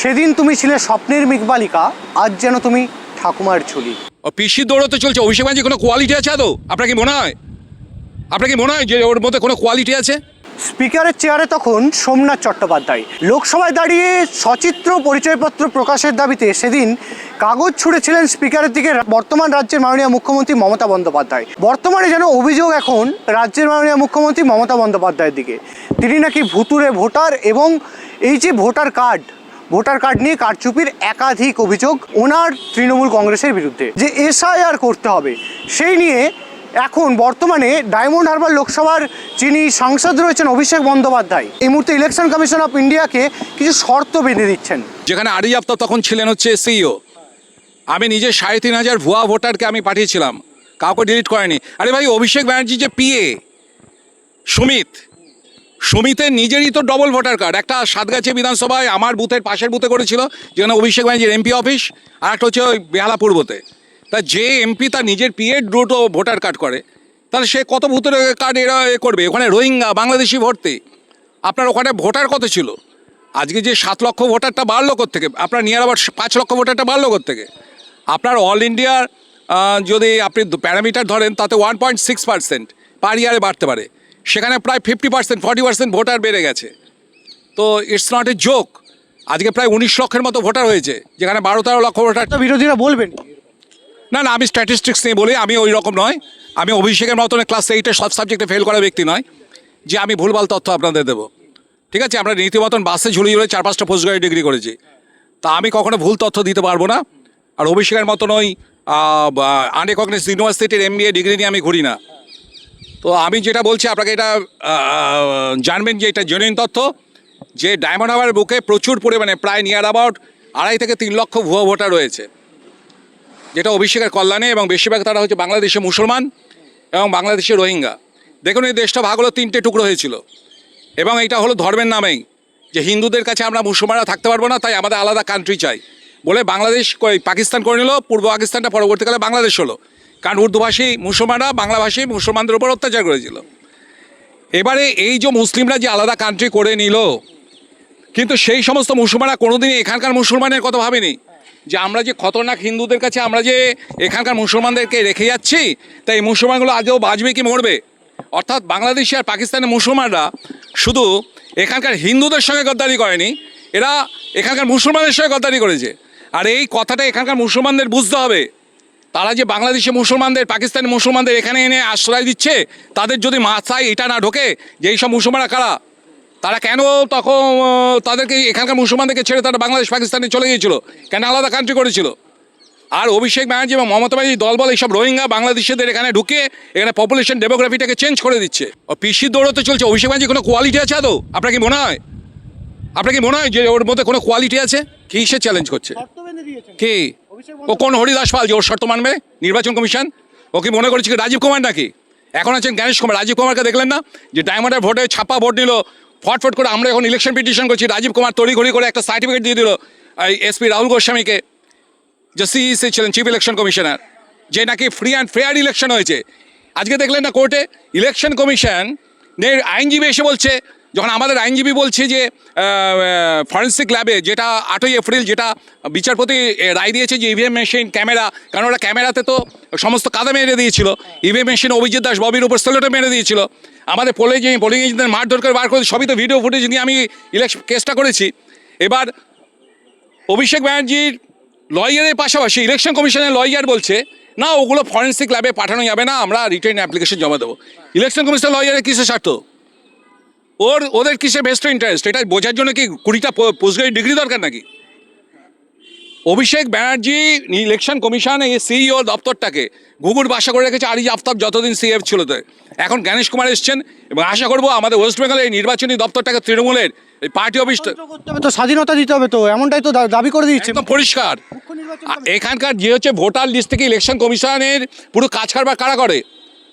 সেদিন তুমি ছিলে স্বপ্নের মেঘবালিকা আজ যেন তুমি ঠাকুমার ও পিসির দৌড়তে চলছে অভিষেক ব্যানার্জি কোনো কোয়ালিটি আছে আদৌ? আপনার কি মনে হয়? আপনার কি মনে হয় যে ওর মধ্যে কোনো কোয়ালিটি আছে? স্পিকারের চেয়ারে তখন সোমনাথ চট্টোপাধ্যায়। লোকসভায় দাঁড়িয়ে সচিত্র পরিচয়পত্র প্রকাশের দাবিতে সেদিন কাগজ ছুঁড়েছিলেন স্পিকারের দিকে বর্তমান রাজ্যের মাননীয় মুখ্যমন্ত্রী মমতা বন্দ্যোপাধ্যায়। বর্তমানে যেন অভিযোগ এখন রাজ্যের মাননীয় মুখ্যমন্ত্রী মমতা বন্দ্যোপাধ্যায়ের দিকে। তিনি নাকি ভুতুরে ভোটার এবং এই যে ভোটার কার্ড ভোটার কার্ড নিয়ে কারচুপির একাধিক অভিযোগ ওনার তৃণমূল কংগ্রেসের বিরুদ্ধে। যে এসআইআর করতে হবে, সেই নিয়ে এখন বর্তমানে ডায়মন্ড হারবার লোকসভার যিনি সাংসদ রয়েছেন অভিষেক বন্দ্যোপাধ্যায়, এই মুহূর্তে ইলেকশন কমিশন অফ ইন্ডিয়াকে কিছু শর্ত বেঁধে দিচ্ছেন। যেখানে আরিজ আফতাব তখন ছিলেন হচ্ছে সিইও। আমি নিজে সাড়ে তিন হাজার ভুয়া ভোটারকে আমি পাঠিয়েছিলাম, কাউকে ডিলিট করেনি। আরে ভাই, অভিষেক ব্যানার্জি যে পিএ সুমিত সুমিতের নিজেরই তো ডবল ভোটার কার্ড একটা সাতগাছি বিধানসভায় আমার বুথের পাশের বুথে করেছিল, যেখানে অভিষেক ব্যানার্জির এমপি অফিস আর একটা হচ্ছে ওই বেহালা পূর্বতে তা যে এমপি তার নিজের পিএর দুটো ভোটার কার্ড করে। তাহলে সে কত ভূতের কার্ড এরা এ করবে? ওখানে রোহিঙ্গা, বাংলাদেশি ভর্তি। আপনার ওখানে ভোটার কত ছিল? আজকে যে সাত লক্ষ ভোটারটা বাড়লো থেকে আপনার নিয়ার আবার পাঁচ লক্ষ ভোটারটা বাড়লো থেকে আপনার অল ইন্ডিয়ার যদি আপনি প্যারামিটার ধরেন, তাতে one point six percent per ইয়ারে বাড়তে পারে। সেখানে প্রায় fifty percent forty percent voter বেড়ে গেছে। তো ইটস নট এ জোক আজকে প্রায় উনিশ লক্ষের মতো ভোটার হয়েছে যেখানে বারো তেরো লক্ষ ভোটার। বিরোধীরা বলবেন? না না আমি স্ট্যাটিস্টিক্স নিয়ে বলি আমি ওই রকম নয়। আমি অভিষেকের মতন ক্লাস এইটে সব সাবজেক্টে ফেল করা ব্যক্তি নয় যে আমি ভুলভাল তথ্য আপনাদের দেবো। ঠিক আছে আমরা রীতিমতন বাসে ঝুলিয়ে ঝুলে চার পাঁচটা পোস্ট গ্রাজুয়েট ডিগ্রি করেছি। তা আমি কখনো ভুল তথ্য দিতে পারব না। আর অভিষেকের মতন ওই আনরেকগনাইজ ইউনিভার্সিটির এম ডিগ্রি নিয়ে আমি ঘুরি না। তো আমি যেটা বলছি, আপনাকে এটা জানবেন যে এটা জেনুইন তথ্য, যে ডায়মন্ড হাবার বুকে প্রচুর পরিমাণে, প্রায় নিয়ার অ্যাবাউট আড়াই থেকে তিন লক্ষ ভুয়ো ভোটার রয়েছে। যেটা অভিষেকের কল্যাণে এবং বেশিরভাগ তারা হচ্ছে বাংলাদেশে মুসলমান এবং বাংলাদেশে রোহিঙ্গা। দেখুন, এই দেশটা ভাগ হলো তিনটে টুকরো হয়েছিল। এবং এটা হলো ধর্মের নামেই, যে হিন্দুদের কাছে আমরা মুসলমানরা থাকতে পারব না, তাই আমাদের আলাদা কান্ট্রি চাই। বলে বাংলাদেশ পাকিস্তান করে নিল, পূর্ব পাকিস্তানটা পরবর্তীকালে বাংলাদেশ হলো। কারণ উর্দুভাষী মুসলমানরা বাংলাভাষী মুসলমানদের উপর অত্যাচার করেছিল। এবারে এই যে মুসলিমরা যে আলাদা কান্ট্রি করে নিল, কিন্তু সেই সমস্ত মুসলমানরা কোনোদিনই এখানকার মুসলমানের কথা ভাবেনি যে আমরা যে খতরনাক হিন্দুদের কাছে আমরা যে এখানকার মুসলমানদেরকে রেখে যাচ্ছি, তাই এই মুসলমানগুলো আজও বাঁচবে কি মরবে? অর্থাৎ বাংলাদেশি আর পাকিস্তানের মুসলমানরা শুধু এখানকার হিন্দুদের সঙ্গে গদ্দারি করেনি, এরা এখানকার মুসলমানের সঙ্গে গদ্দারি করেছে। আর এই কথাটা এখানকার মুসলমানদের বুঝতে হবে। তারা যে বাংলাদেশি মুসলমানদের পাকিস্তানি মুসলমানদের এখানে এনে আশ্রয় দিচ্ছে তাদের যদি মাথায় এটা না ঢোকে যে এইসব মুসলমানরা কারা? তারা কেন তখন তাদেরকে এখানকার মুসলমানদেরকে ছেড়ে তারা বাংলাদেশ পাকিস্তানে চলে গিয়েছিল? কেন আলাদা কান্ট্রি করেছিল? আর অভিষেক ব্যানার্জি এবং মমতা ব্যানার্জি দলবল এইসব রোহিঙ্গা বাংলাদেশিদের এখানে ঢুকে এখানে পপুলেশন ডেমোগ্রাফিটাকে চেঞ্জ করে দিচ্ছে। ও পিসির দৌড়তে চলছে। অভিষেক ব্যানার্জি কোনো কোয়ালিটি আছে আদৌ? আপনার কি মনে হয়? আপনার কি মনে হয় যে ওর মধ্যে কোনো কোয়ালিটি আছে? কি সে চ্যালেঞ্জ করছে কি? ও কোন হরিদাস পাল যে ওর শর্ত মানবে? নির্বাচন কমিশন? ও কি মনে করেছে কি রাজীব কুমার নাকি? এখন আছেন গণেশ কুমার। রাজীব কুমারকে দেখলেন না? যে ডায়মন্ডের ভোটে ছাপা ভোট নিল ফটফট করে আমরা এখন ইলেকশন পিটিশন করছি। রাজীব কুমার তড়িঘড়ি করে একটা সার্টিফিকেট দিয়ে দিল এই এসপি রাহুল গোস্বামীকে, যে সিইসি ছিলেন চিফ ইলেকশন কমিশনার যে নাকি ফ্রি অ্যান্ড ফেয়ার ইলেকশন হয়েছে। আজকে দেখলেন না কোর্টে ইলেকশন কমিশন আইনজীবী এসে বলছে যখন আমাদের আইনজীবী বলছে যে ফরেন্সিক ল্যাবে যেটা আটই এপ্রিল যেটা বিচারপতি রায় দিয়েছে যে ইভিএম মেশিন ক্যামেরা কারণ ওরা ক্যামেরাতে তো সমস্ত কাদা মেরে দিয়েছিল। ইভিএম মেশিন অভিজিৎ দাস ববির উপর সেলোটা মেরে দিয়েছিল। আমাদের পোলিং পোলিং এজেন্টদের মারধর করে বার করে সবই তো ভিডিও ফুটেজ নিয়ে আমি ইলেকশন কেসটা করেছি। এবার অভিষেক ব্যানার্জির লয়ারের পাশাপাশি ইলেকশন কমিশনের লয়ার বলছে, না, ওগুলো ফরেন্সিক ল্যাবে পাঠানো যাবে না, আমরা রিটার্ন অ্যাপ্লিকেশন জমা দেবো। ইলেকশন কমিশনের লয়ারের কিসের স্বার্থ? ওর ওদের কিসে বেস্ট ইন্টারেস্ট এটা বোঝার জন্য কি কুড়িটা পোস্ট ডিগ্রি দরকার নাকি? অভিষেক ব্যানার্জি ইলেকশন কমিশন এই সিইও দপ্তরটাকে ঘুঘুর বাসা করে রেখেছে আরিজ আফতাব যতদিন সিএফ ছিল তো। এখন গণেশ কুমার এসছেন এবং আশা করব আমাদের ওয়েস্ট বেঙ্গলের এই নির্বাচনী দপ্তরটাকে তৃণমূলের এই পার্টি অফিস করতে হবে তো স্বাধীনতা দিতে হবে তো এমনটাই তো দাবি করে দিচ্ছে একদম পরিষ্কার। এখানকার যে হচ্ছে ভোটার লিস্ট থেকে ইলেকশন কমিশনের পুরো কাজ কারবার কারা করে?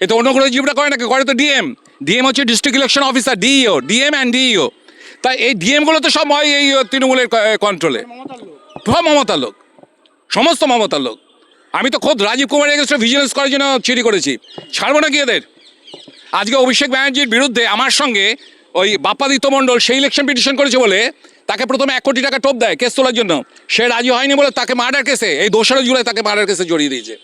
এ তো অন্য কোনো জীবটা করে নাকি? করে তো ডিএম ডিএম হচ্ছে district election officer DEO DM and DEO তাই এই ডিএমগুলো তো সব হয় এই তৃণমূলের কন্ট্রোলে সব মমতার লোক। সমস্ত মমতার লোক। আমি তো খোদ রাজীব কুমার এগেস্টে ভিজিলেন্স করার জন্য চিঠি করেছি। ছাড়বো না কি এদের? আজকে অভিষেক ব্যানার্জির বিরুদ্ধে আমার সঙ্গে ওই বাপ্পাদিত্য মণ্ডল সেই ইলেকশন পিটিশন করেছে বলে তাকে প্রথমে এক কোটি টাকা টোপ দেয় কেস তোলার জন্য। সে রাজি হয়নি বলে তাকে মার্ডার কেসে এই দোসরা জুলাই তাকে মার্ডার কেসে জড়িয়ে দিয়েছে।